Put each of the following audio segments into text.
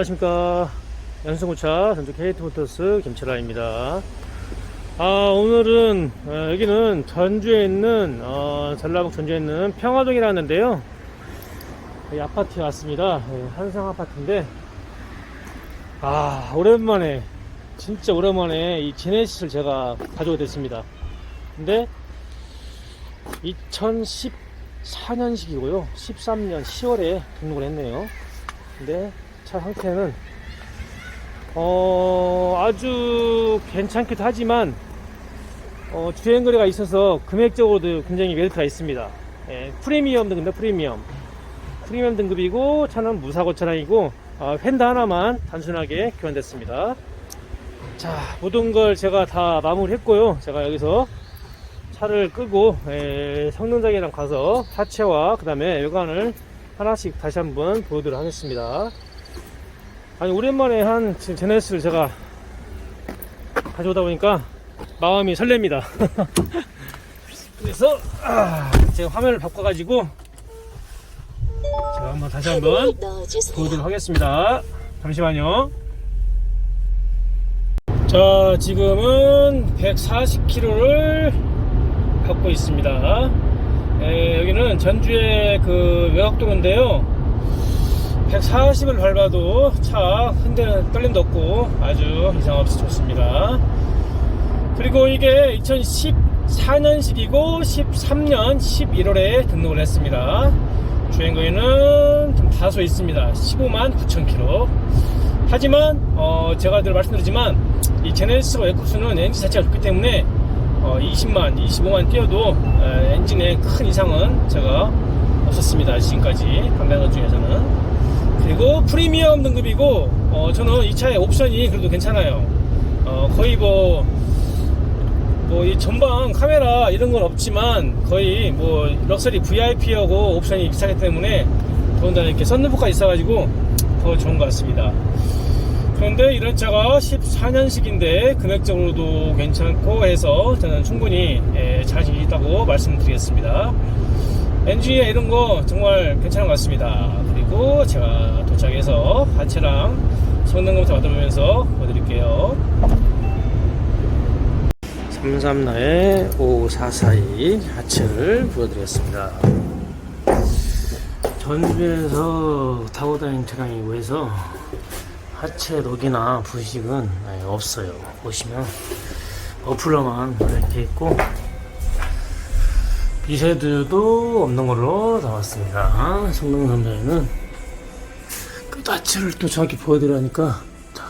안녕하십니까. 연승구차 전주 KT모터스 김철아입니다. 아 오늘은 어, 여기는 전주에 있는 어, 전라북 전주에 있는 평화동이라는 데요. 이 아파트에 왔습니다. 예, 한상 아파트인데 아 오랜만에 진짜 오랜만에 이 제네시스를 제가 가져오게 됐습니다. 근데 2014년식이고요. 13년 10월에 등록을 했네요. 근데 차 상태는 어 아주 괜찮기도 하지만 어, 주행 거리가 있어서 금액적으로도 굉장히 메리트가 있습니다. 예, 프리미엄 등급인데 프리미엄 프리미엄 등급이고 차는 무사고 차량이고 어, 휀다 하나만 단순하게 교환됐습니다. 자 모든 걸 제가 다 마무리 했고요. 제가 여기서 차를 끄고 에, 성능장이랑 가서 하체와 그 다음에 외관을 하나씩 다시 한번 보여드리도록 하겠습니다. 아니 오랜만에 한 지금 제네시스를 제가 가져오다 보니까 마음이 설렙니다. 그래서 아, 제가 화면을 바꿔가지고 제가 한번 다시 한번 보여드리도록 하겠습니다. 잠시만요. 자 지금은 140km를 걷고 있습니다. 에, 여기는 전주의 그 외곽도로인데요. 140을 밟아도 차 흔드는 떨림도 없고 아주 이상 없이 좋습니다. 그리고 이게 2014년식이고 13년 11월에 등록을 했습니다. 주행거리는 좀 다소 있습니다. 15만 9천 킬로. 하지만 어, 제가 늘 말씀드리지만 이 제네시스와 에쿠스는 엔진 자체가 좋기 때문에 어, 20만, 25만 뛰어도 에, 엔진에 큰 이상은 제가 없었습니다. 지금까지 판매한 것 중에서는. 그리고 프리미엄 등급이고 어, 저는 이 차의 옵션이 그래도 괜찮아요. 어, 거의 뭐 뭐 이 전방 카메라 이런 건 없지만 거의 뭐 럭셔리 VIP하고 옵션이 비슷하기 때문에 더군다나 이렇게 썬루프가 있어가지고 더 좋은 것 같습니다. 그런데 이런 차가 14년식인데 금액적으로도 괜찮고 해서 저는 충분히 예, 자신이 있다고 말씀드리겠습니다. 엔진이나 이런 거 정말 괜찮은 것 같습니다. 그리고 제가 도착해서 하체랑 성능 검사 받아보면서 보여드릴게요. 334의 5442 하체를 보여드리겠습니다. 전주에서 타고 다니는 차량이고 해서 하체 녹이나 부식은 네, 없어요. 보시면 어플러만 이렇게 있고 비세드도 없는 걸로 나왔습니다. 성능 선배는 끝아치를 또 정확히 보여드리니까 자,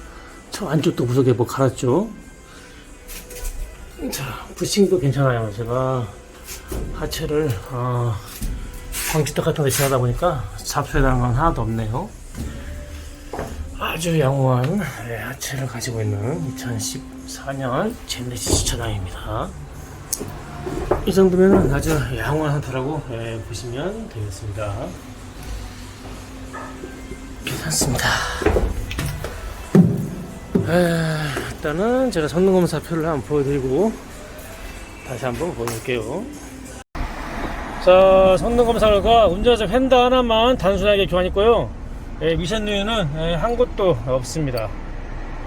저 안쪽도 구석에 뭐 갈았죠. 자, 부싱도 괜찮아요. 제가 하체를 어, 광주떡 같은 데 지나다 보니까 잡소해당한 건 하나도 없네요. 아주 양호한 예, 하체를 가지고 있는 2014년 제네시스 차량입니다. 이 정도면 아주 양호한 상태라고 예, 보시면 되겠습니다. 괜찮습니다. 에, 일단은 제가 성능 검사표를 한번 보여드리고 다시 한번 보여드릴게요. 자, 성능 검사가 운전자 휀다 하나만 단순하게 교환했고요. 예, 미션류는 예, 한 곳도 없습니다.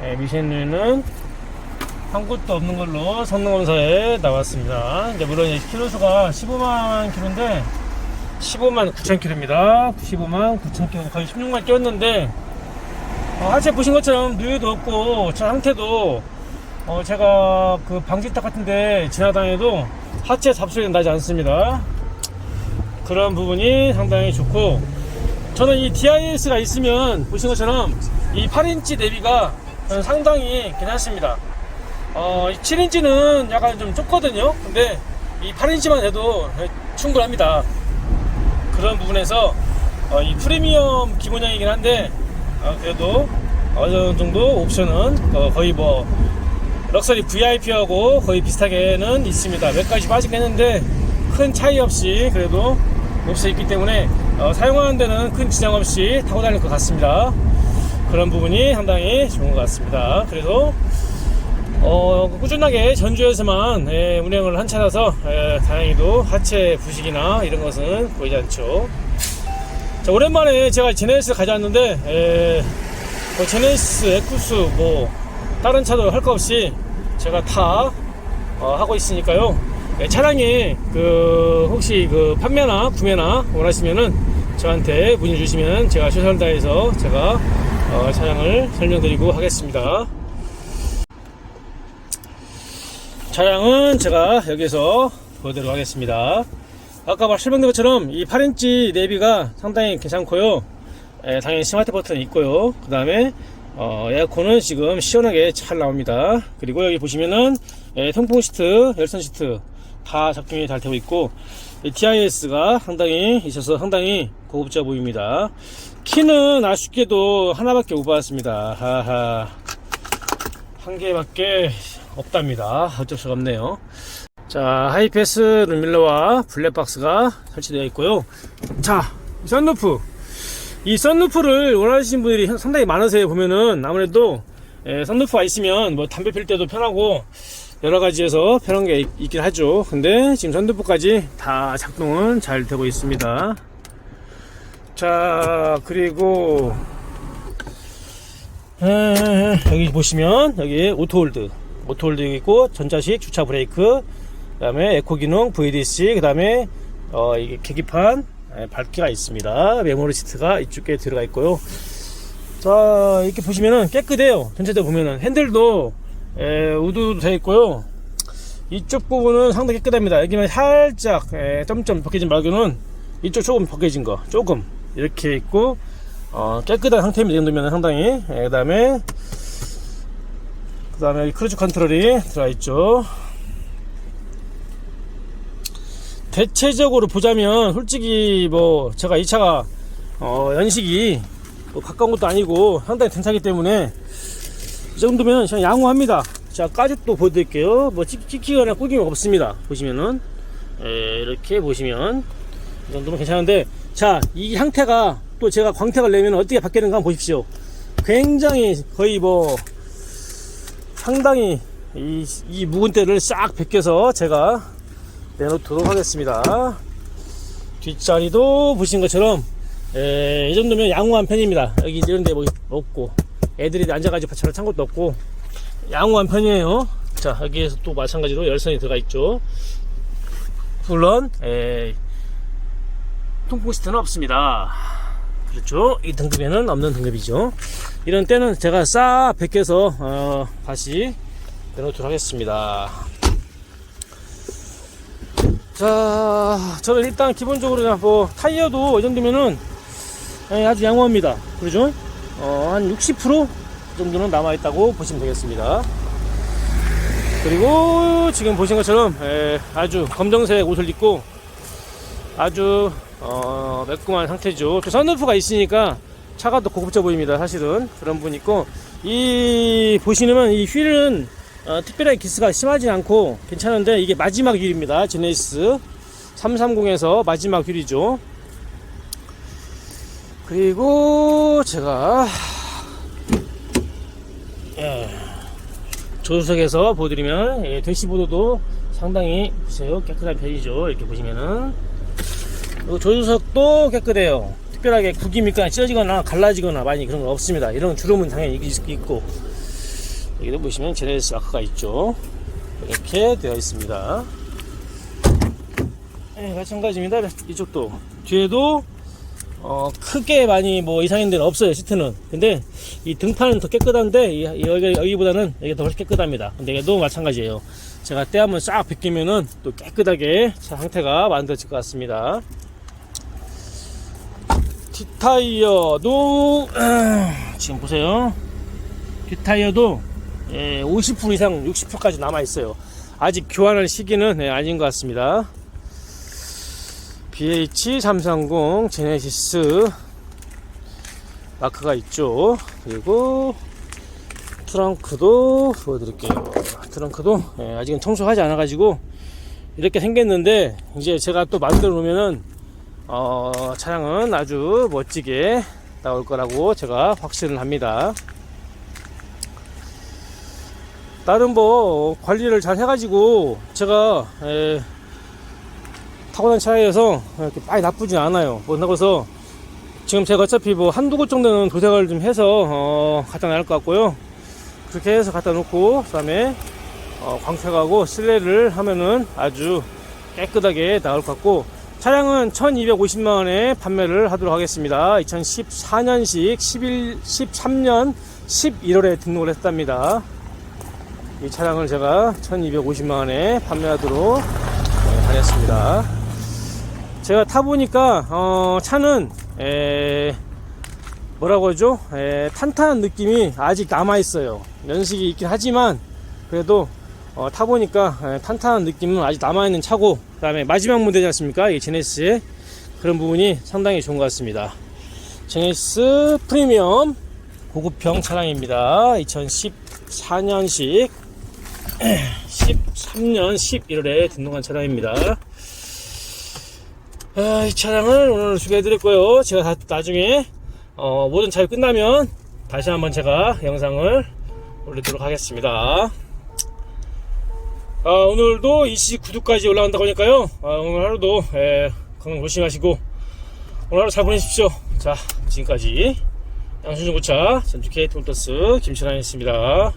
예, 미션류는 한 곳도 없는 걸로 성능검사에 나왔습니다. 이제 물론 이제 킬로수가 15만 킬로인데 15만 9천 킬로입니다. 15만 9천 킬로 거의 16만 뛰었는데 어, 하체 보신 것처럼 누유도 없고 차 상태도 어, 제가 그 방지턱 같은데 지나다녀도 하체 잡소리는 나지 않습니다. 그런 부분이 상당히 좋고 저는 이 DIS가 있으면 보신 것처럼 이 8인치 대비가 저는 상당히 괜찮습니다. 어, 7인치는 약간 좀 좁거든요. 근데 이 8인치만 해도 충분합니다. 그런 부분에서 어, 이 프리미엄 기본형이긴 한데 어, 그래도 어느 정도 옵션은 어, 거의 뭐 럭셔리 VIP하고 거의 비슷하게는 있습니다. 몇 가지 빠지긴 했는데 큰 차이 없이 그래도 옵션이 있기 때문에 어, 사용하는 데는 큰 지장 없이 타고 다닐 것 같습니다. 그런 부분이 상당히 좋은 것 같습니다. 그래서 어, 꾸준하게 전주에서만 예, 운행을 한 차라서 예, 다행히도 하체 부식이나 이런 것은 보이지 않죠. 자, 오랜만에 제가 제네시스 가져왔는데 예, 뭐 제네시스, 에쿠스, 뭐 다른 차도 할 거 없이 제가 다 어, 하고 있으니까요. 네, 차량에 그 혹시 그 판매나 구매나 원하시면은 저한테 문의 주시면 제가 최선을 다해서 제가 어, 차량을 설명드리고 하겠습니다. 차량은 제가 여기서 보여드리도록 하겠습니다. 아까 말씀드린 것처럼 이 8인치 내비가 상당히 괜찮고요. 예, 당연히 스마트 버튼이 있고요. 그 다음에 어, 에어컨은 지금 시원하게 잘 나옵니다. 그리고 여기 보시면은 예, 통풍 시트, 열선 시트 다 작동이 잘 되고 있고 DIS가 상당히 있어서 상당히 고급져 보입니다. 키는 아쉽게도 하나밖에 못 받았습니다. 하하. 한 개밖에 없답니다. 어쩔 수가 없네요. 자, 하이패스 룸밀러와 블랙박스가 설치되어 있고요. 자, 썬루프. 이 썬루프를 원하시는 분들이 상당히 많으세요. 보면은 아무래도 예, 썬루프가 있으면 뭐 담배 필 때도 편하고 여러 가지에서 편한 게 있, 있긴 하죠. 근데 지금 썬루프까지 다 작동은 잘 되고 있습니다. 자, 그리고 에, 여기 보시면 여기 오토홀드 오토홀드 있고 전자식 주차 브레이크 그다음에 에코 기능 VDC 그다음에 어 이게 계기판 에, 밝기가 있습니다. 메모리 시트가 이쪽에 들어가 있고요. 자 이렇게 보시면은 깨끗해요. 전체적으로 보면은. 핸들도 에, 우드도 되어 있고요. 이쪽 부분은 상당히 깨끗합니다. 여기만 살짝 에, 점점 벗겨진 말고는 이쪽 조금 벗겨진 거 조금 이렇게 있고 어, 깨끗한 상태입니다. 이 정도면 상당히. 그 다음에, 그 다음에 크루즈 컨트롤이 들어있죠. 대체적으로 보자면, 솔직히 뭐, 제가 이 차가, 어, 연식이 뭐 가까운 것도 아니고 상당히 괜찮기 때문에, 이 정도면 그냥 양호합니다. 자, 가죽도 보여드릴게요. 뭐, 찍, 찍히거나 꾸김이 없습니다. 보시면은. 에, 이렇게 보시면, 이 정도면 괜찮은데, 자, 이 상태가 또 제가 광택을 내면 어떻게 바뀌는가 한번 보십시오. 굉장히 거의 뭐 상당히 이, 이 묵은 때를 싹 벗겨서 제가 내놓도록 하겠습니다. 뒷자리도 보신 것처럼 에, 이 정도면 양호한 편입니다. 여기 이런 데뭐 없고 애들이 앉아가지고 저를 찬 것도 없고 양호한 편이에요. 자 여기에서 또 마찬가지로 열선이 들어가 있죠. 물론 에, 통풍 시트는 없습니다. 그렇죠. 이 등급에는 없는 등급이죠. 이런 때는 제가 싹 벗겨서 어, 다시 내놓도록 하겠습니다. 자, 저는 일단 기본적으로 뭐 타이어도 이 정도면은 예, 아주 양호합니다. 그렇죠? 어, 한 60% 정도는 남아있다고 보시면 되겠습니다. 그리고 지금 보신 것처럼 예, 아주 검정색 옷을 입고 아주 어, 매콤한 상태죠. 또 선루프가 있으니까 차가 더 고급져 보입니다. 사실은 그런 분 있고 이 보시면 이 휠은 어, 특별하게 기스가 심하지 않고 괜찮은데 이게 마지막 휠입니다. 제네시스 330에서 마지막 휠이죠. 그리고 제가 예, 조수석에서 보여드리면 예, 대시보드도 상당히 보세요 깨끗한 편이죠. 이렇게 보시면은 그리고 조수석도 깨끗해요. 특별하게 구김이니까 찢어지거나 갈라지거나 많이 그런 거 없습니다. 이런 주름은 당연히 있- 있고 여기도 보시면 제네시스 마크가 있죠. 이렇게 되어 있습니다. 네, 마찬가지입니다. 이쪽도 뒤에도 어, 크게 많이 뭐 이상인 데는 없어요 시트는. 근데 이 등판은 더 깨끗한데 여기 여기보다는 여기 더 깨끗합니다. 근데 얘도 마찬가지예요. 제가 때 한번 싹 벗기면은 또 깨끗하게 차 상태가 만들어질 것 같습니다. 뒷타이어도 지금 보세요. 뒷타이어도 50% 이상 60%까지 남아 있어요. 아직 교환할 시기는 예, 아닌 것 같습니다. BH330 제네시스 마크가 있죠. 그리고 트렁크도 보여드릴게요. 트렁크도 예, 아직은 청소하지 않아 가지고 이렇게 생겼는데 이제 제가 또 만들어 놓으면은 어, 차량은 아주 멋지게 나올 거라고 제가 확신을 합니다. 다른 뭐 관리를 잘 해가지고 제가 에, 타고난 차여서 이렇게 많이 나쁘진 않아요. 뭐 그래서 지금 제가 어차피 뭐 한두 곳 정도는 도색을 좀 해서 어, 갖다 놔야 할 것 같고요. 그렇게 해서 갖다 놓고 그다음에 어, 광택하고 실내를 하면은 아주 깨끗하게 나올 것 같고 차량은 1250만 원에 판매를 하도록 하겠습니다. 2014년식 11, 13년 11월에 등록을 했답니다. 이 차량을 제가 1250만 원에 판매하도록 네, 하겠습니다. 제가 타보니까 어, 차는 에, 뭐라고 하죠? 에, 탄탄한 느낌이 아직 남아있어요. 연식이 있긴 하지만 그래도 어, 타보니까 에, 탄탄한 느낌은 아직 남아있는 차고 그 다음에 마지막 모델이지 않습니까? 이 제네시스의 그런 부분이 상당히 좋은 것 같습니다. 제네시스 프리미엄 고급형 차량입니다. 2014년식 13년 11월에 등록한 차량입니다. 아, 이 차량을 오늘 소개해드렸고요. 제가 다, 나중에 어, 모든 작업 끝나면 다시 한번 제가 영상을 올리도록 하겠습니다. 아, 오늘도 29도까지 올라간다고 하니까요. 아, 오늘 하루도 예, 건강 조심하시고 오늘 하루 잘 보내십시오. 자, 지금까지 양순중고차 전주K 톨토스 김신환이었습니다.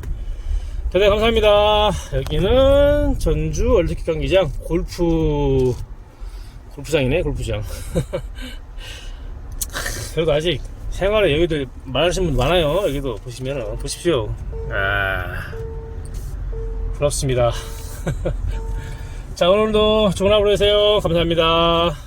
대단히 감사합니다. 여기는 전주 얼드킥 경기장 골프 골프장이네 골프장. 그래도 아직 생활에 여기도 말하시는 분 많아요. 여기도 보시면 보십시오. 아 부럽습니다. 자 오늘도 좋은 하루 되세요. 감사합니다.